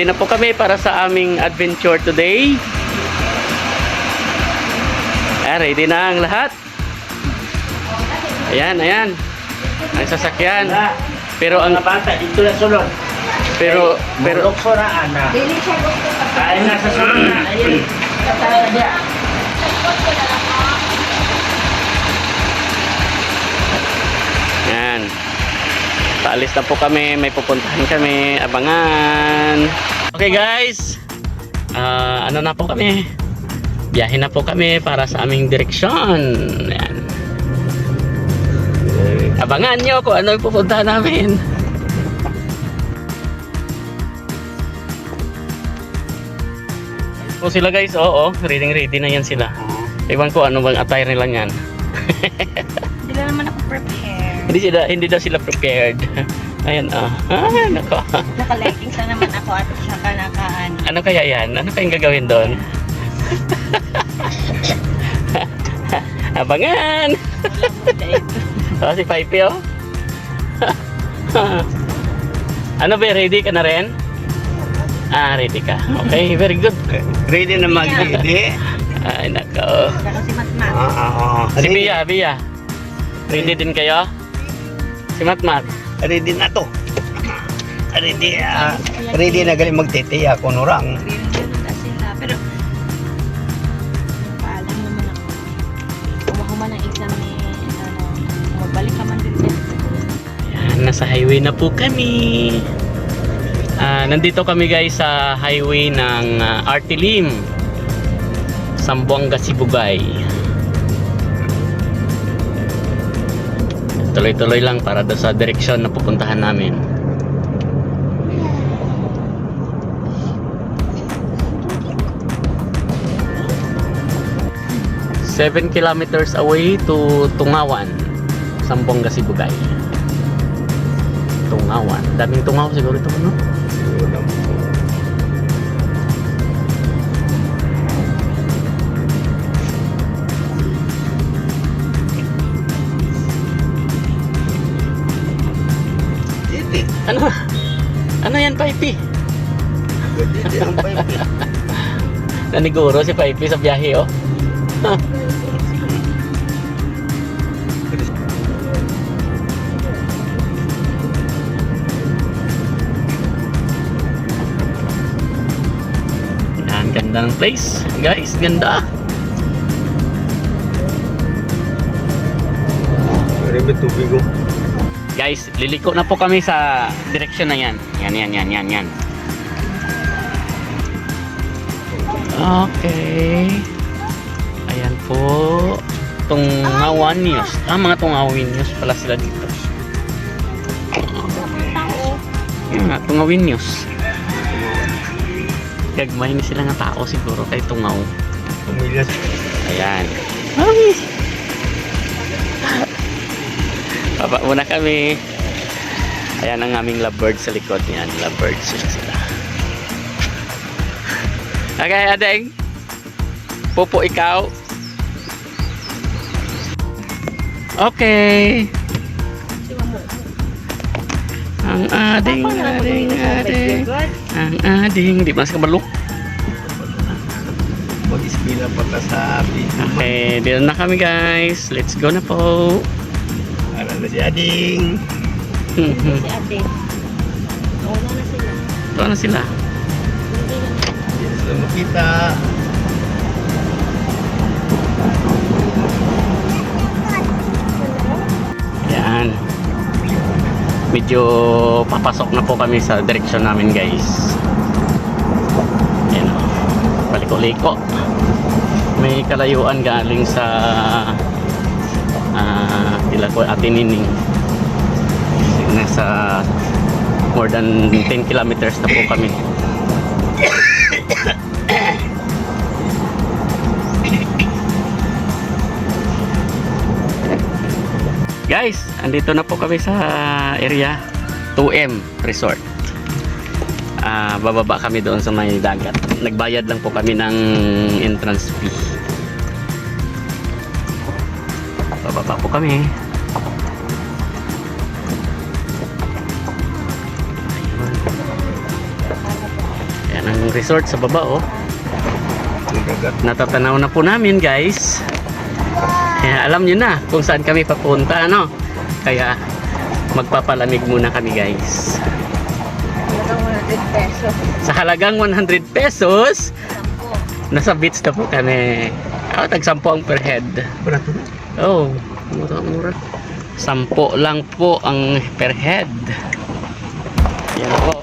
Ready na po kami para sa aming adventure today. Ah, ready na ang lahat. Ayan, ayan. Ang sasakyan. Pero ang bata, dito na sulod. pero pero Lukso na, ana. Dili siya gusto. Ay, nasa sulod na. Ayun. Katala Paalis na po kami. May pupuntahan kami. Abangan. Okay guys. Ah, ano na po kami? Biyahe na po kami para sa aming direksyon. Yan. Abangan nyo kung ano yung pupuntahan namin. Po sila guys, oo, ready ready na yan sila. Iwan ko ano bang attire nila yan. Hindi na naman ako prepared. Hindi sila hindi daw sila prepared. Ayan ah. Ah, nako. Naka-leggings na naman ako at saka nakaan. Ano kaya yan? Ano kayang gagawin doon? Abangan! oh, si Pipe oh. ano ba, ready ka na rin? Ah, ready ka. Okay, very good. Ready na mag-ready? Ay, nako. Saka si Matmat. Oo, oo. Si Bia, Bia. Ready din kayo? Si Matmat. Ready na to. Ready, ah, ready na galing magtitiya ko nurang. Na sila. Pero, paalam naman ako. Kumahuma ng exam ni, ano, magbalik ka man din siya. Ayan, nasa highway na po kami. Ah, nandito kami guys sa highway ng uh, Artilim. Sambuanga Sibugay. Tuloy-tuloy lang para doon sa direksyon na pupuntahan namin. Seven kilometers away to Tungawan, Sambuanga Sibugay. Tungawan. Daming tungaw siguro ito, no? Ano? Ano yan, Pipe? Titi ang pipe. Naniguro si Pipe sa biyahe, oh. Yan, ganda ng place. Guys, ganda. Ready tubig ko. Guys, liliko na po kami sa direksyon na yan. Yan, yan, yan, yan, yan. Okay. Ayan po. Tungawan News. Ah, mga Tungawin News pala sila dito. Yan nga, Tungawin News. Gagmay ni sila nga tao siguro kay Tungaw. Ayan. Ay! Baba muna kami. Ayan ang aming lovebird sa likod niyan. Lovebirds sila sila. Okay, adeng. Pupo ikaw. Okay. Ang ading, ading, ading. Ang ading. Di mas kabalo. Mag-ispila pa ka sa video. Okay, dito na kami guys. Let's go na po. Na si Ading. Si ate. Nauna na sila. Ito na sila. Hindi na makita. Yan. Medyo papasok na po kami sa direksyon namin guys. Yan o. Paliko-liko. May kalayuan galing sa ah tila ko Atinining. Nasa more than 10 kilometers na po kami. Guys, andito na po kami sa area 2M Resort. Ah, bababa kami doon sa may dagat. Nagbayad lang po kami ng entrance fee. Bababa po kami. Ayun. ang resort sa baba oh. Natatanaw na po namin guys. Kaya alam nyo na kung saan kami papunta ano. Kaya magpapalamig muna kami guys. Halagang 100 pesos. Sa halagang 100 pesos, nasa beach na po kami. Oh, tag-sampo ang per head. Oh, mura-mura. Sampo lang po ang per head. Yan po.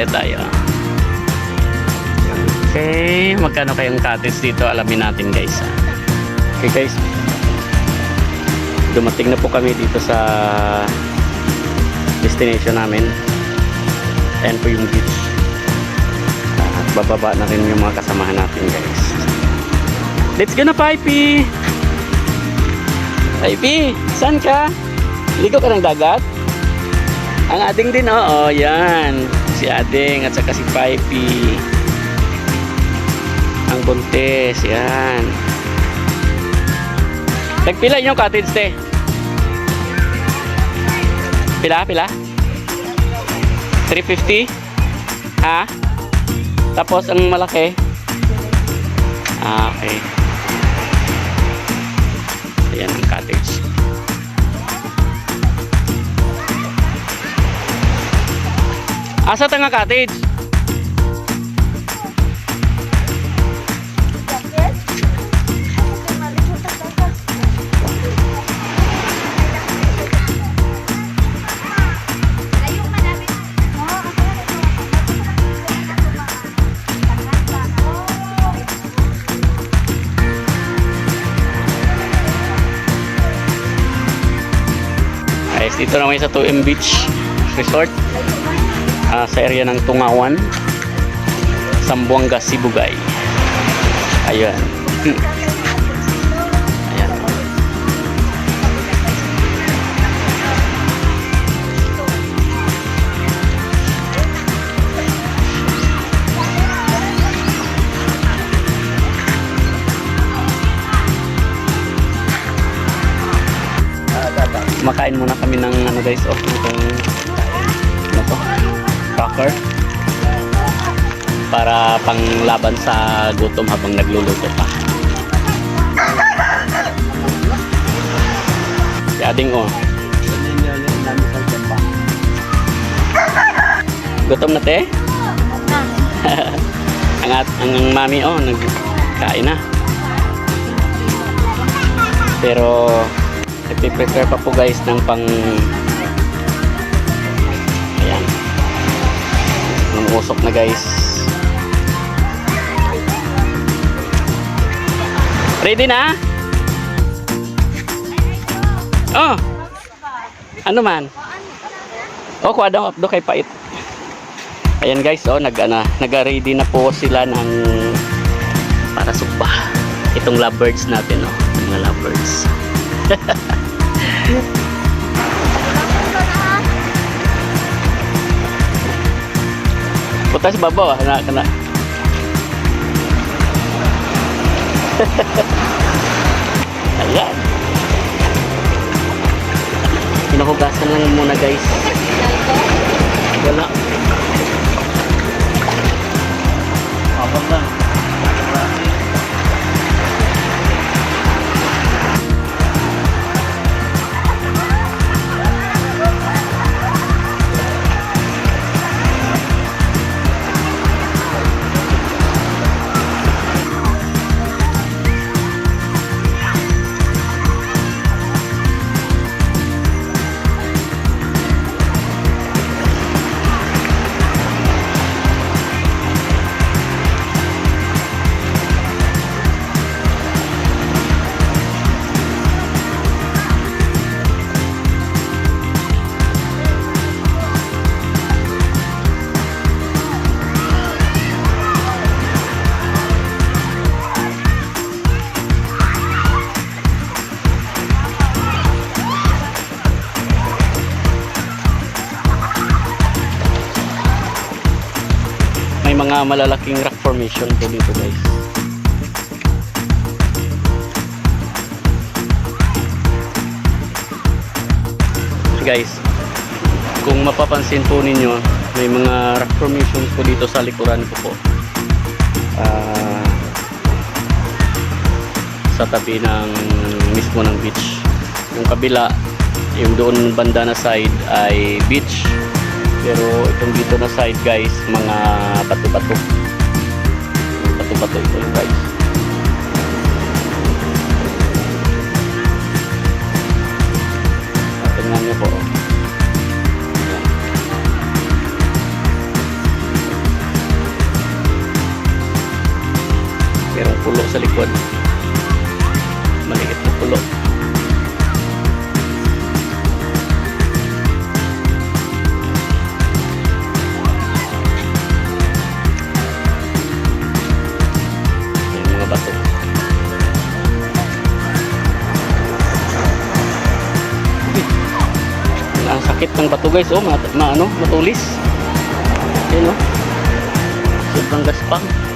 Kaya tayo? Okay, magkano kayong cottage dito? Alamin natin guys. ah. Okay guys. Dumating na po kami dito sa destination namin. Ayan po yung beach. At bababa na rin yung mga kasamahan natin guys. Let's go na Pipey! Pipey, saan ka? Ligo ka ng dagat? Ang ading din, oo, yan. Si ading at saka si Pipey. Ang buntis, yan. Nagpila yung cottage te. Pila, pila? 350? Ha? Tapos ang malaki? Ah, okay. Ayan ang cottage. Asa ta nga cottage? Guys, dito naman sa 2M Beach Resort. Ah, sa area ng Tungawan. Sambuanga, Sibugay. Ayun. Ayan. Makain muna kami ng ano guys, oh, itong ano to? Cracker. Para panglaban sa gutom habang nagluluto pa. Si Ading oh. Gutom na te? ang, at, ang mami oh, nagkain na. Pero nagpe-prepare pa po guys ng pang umusok na guys. Ready na? oh. Ano man? oh kuha daw do kay pait. Ayan guys. Oh nag, ano, nag-ready na po sila ng para supa itong lovebirds natin oh. Mga lovebirds Putas babaw, na kana. Ayan. Pinahugasan lang muna guys. Wala. Abang lang. Mga malalaking rock formation po dito guys. Guys, kung mapapansin po ninyo, may mga rock formations po dito sa likuran ko po. Ah, sa tabi ng mismo ng beach. Yung kabila, yung doon banda na side ay beach. Pero itong dito na side guys, mga bato-bato. Bato-bato ito guys. Tingnan niyo po. Merong pulo sa likod. Ng bato guys, oh, ma, ma ano, matulis. Ayun oh. Sobrang gaspang.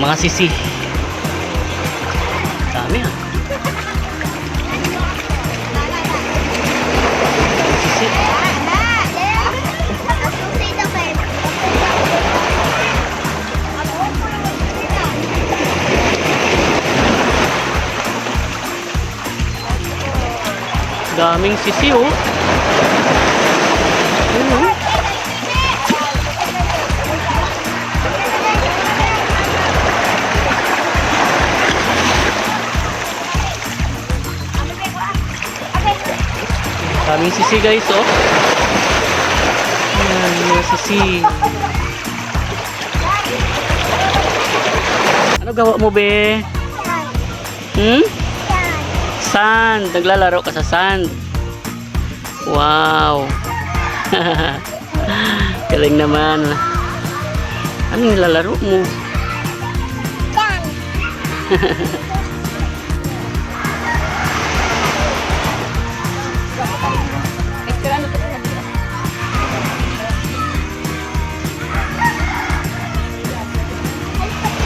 Mga sisi. Dami ah. Sisi. Daming sisi oh. Daming sisi guys, oh. Ayan, mga sisi. Ano gawa mo, be? Hmm? Sand. Naglalaro ka sa sand. Wow. Galing naman. Ano nilalaro mo?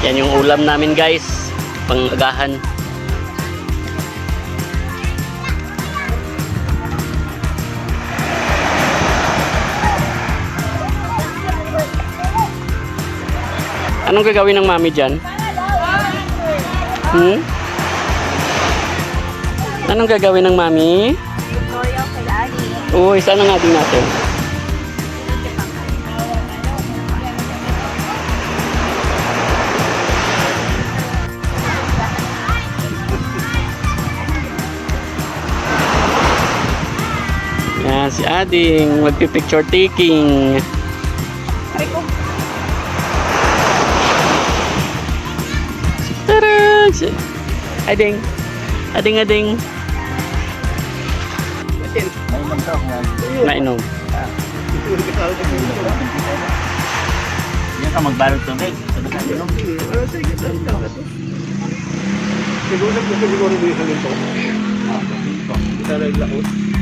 Yan yung ulam namin guys. Pangagahan. Anong gagawin ng mami dyan? Hmm? Anong gagawin ng mami? Uy, saan ang ating natin? Si Ading, magpipicture taking. Tara! Si- Ading, ading, ading. Nainom. ka magbalot tubig. Ka, no? Siguro na siguro dito sa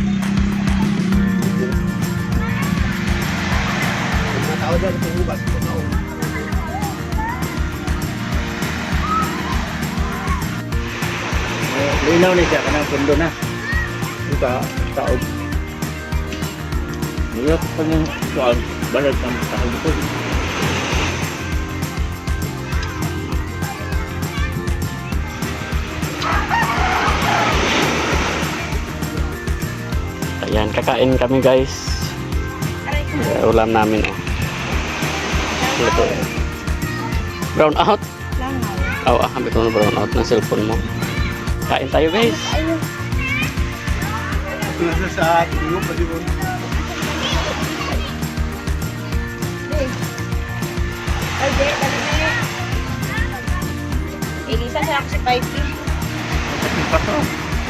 ginto. Sa laot. Tao dyan, tumubat. Linaw ni siya, kanang pundo na. Ika, tao. Niyot pa yung kuwan, balot ng tahol ko. Ayan, kakain kami guys. Eh, ulam namin oh. Ito. Brown out. Langaw. Oh, ah, ko na brown out ng cellphone mo. Kain tayo guys. Ayun. Nasa sa iyo, pwede mo. Ay, di, dali na yun. Elisa, siya ako si 5P. Pa to.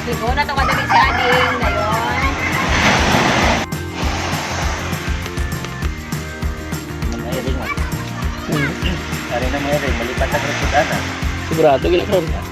Hindi ko, nato ka dali si Ading. Ngayon. Kari na mangiring, malipat ka sa sudana. Sigurado ginakaroon. Uy,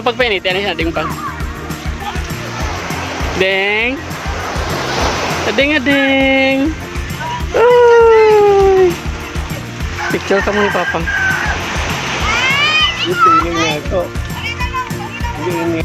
Lang pagpainit, yan yung ating pang. Deng! Ading, ading! Ay! Picture ka muna, Papang. Yung feeling niya ito. Hindi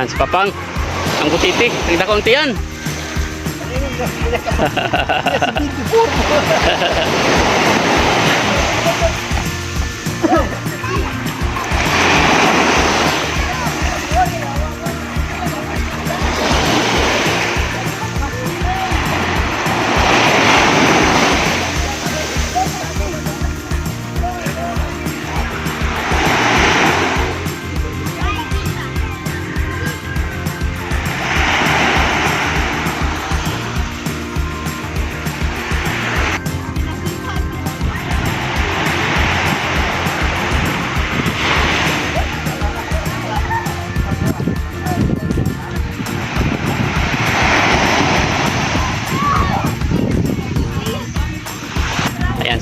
Yan, si Papang. Ang butiti. Ang dakunti yan. Ayan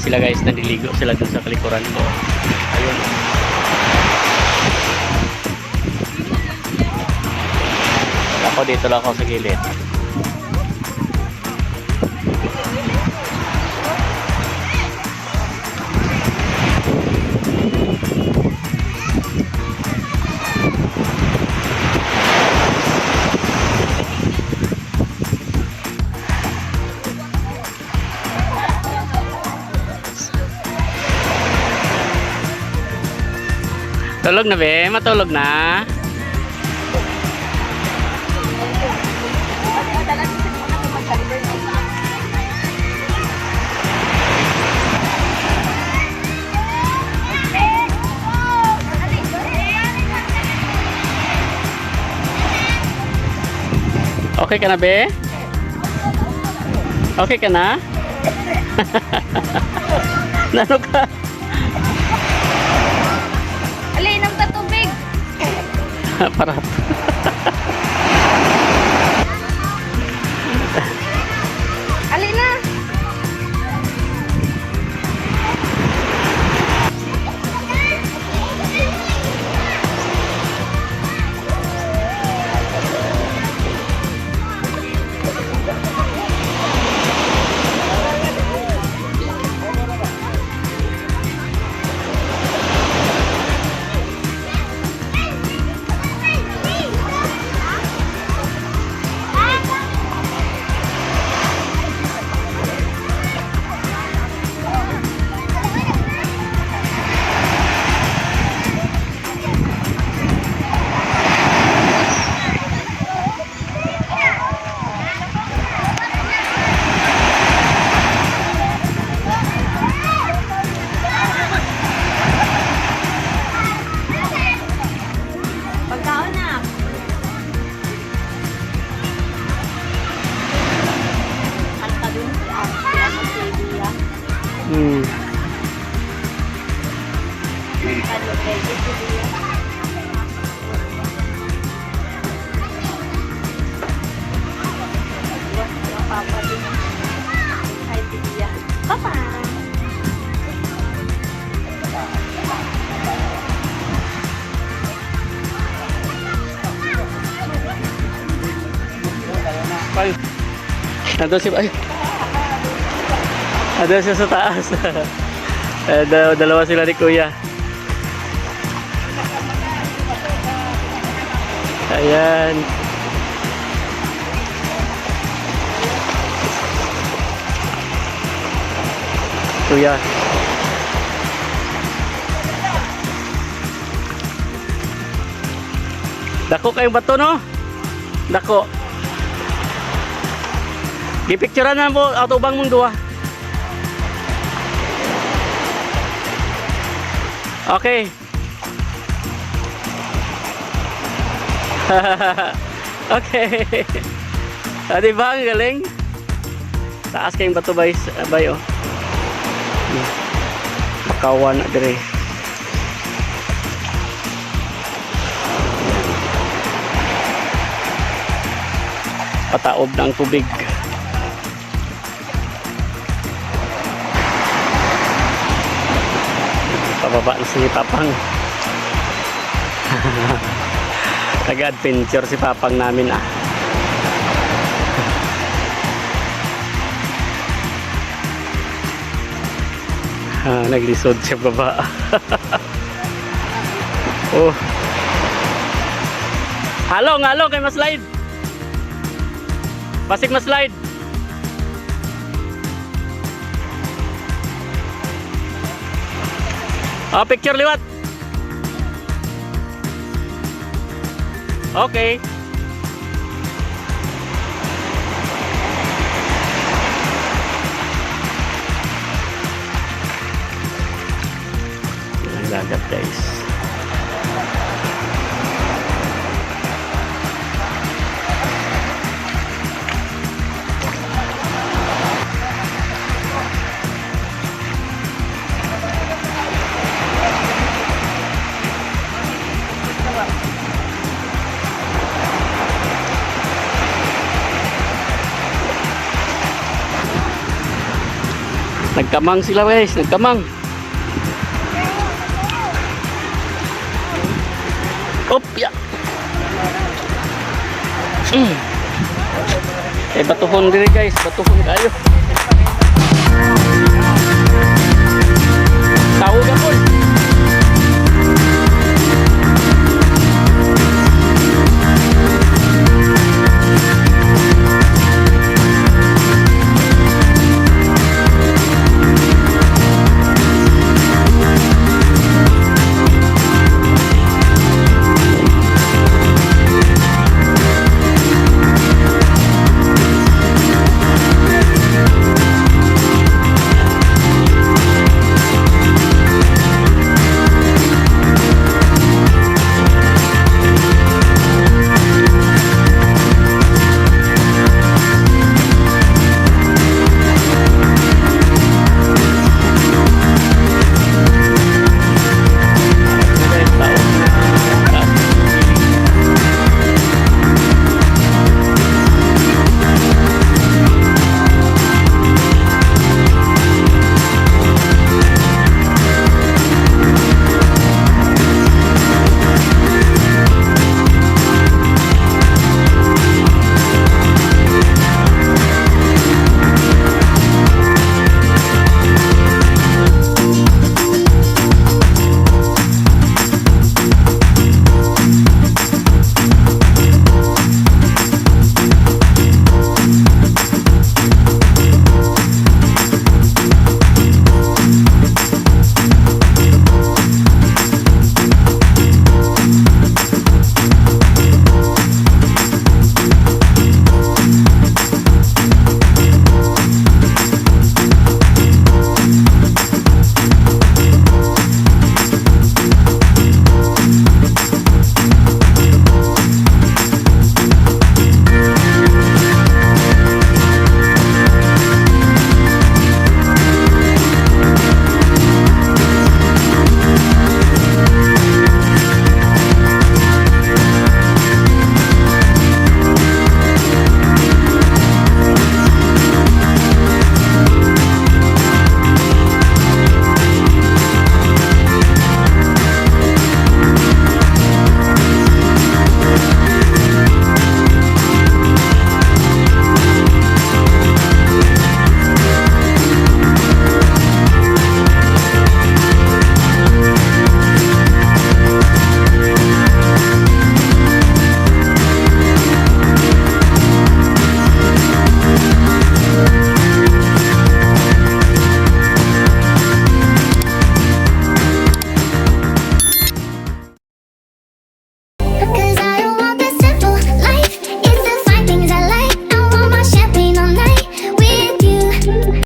sila guys, naliligo sila dun sa kalikuran ko. Ayun. Ako dito lang ako sa gilid. Tulog na be, matulog na. Okay ka na be? Okay ka na? Nano ka? Para Ay. Nandun si... Ay. Nandun siya sa taas. eh, dal- dalawa sila ni Kuya. Ayan. Kuya. Dako kayong bato no? Dako. Gipicturean na mo auto bang mong duwa. Okay. okay. Ah, di ba ang galing? Taas kayong bato bay, bay oh. Makawan na dire. Pataob ang tubig. Pababa na si Papang. Nag-adventure si Papang namin ah. Ah, naglisod siya baba. oh. Halong, halong kay maslide. Basig maslide. Ah, picture liwat. Okay. Ang dagat guys. Nagkamang sila guys, nagkamang. Op, ya. Mm. Eh, batuhon diri guys, batuhon kayo.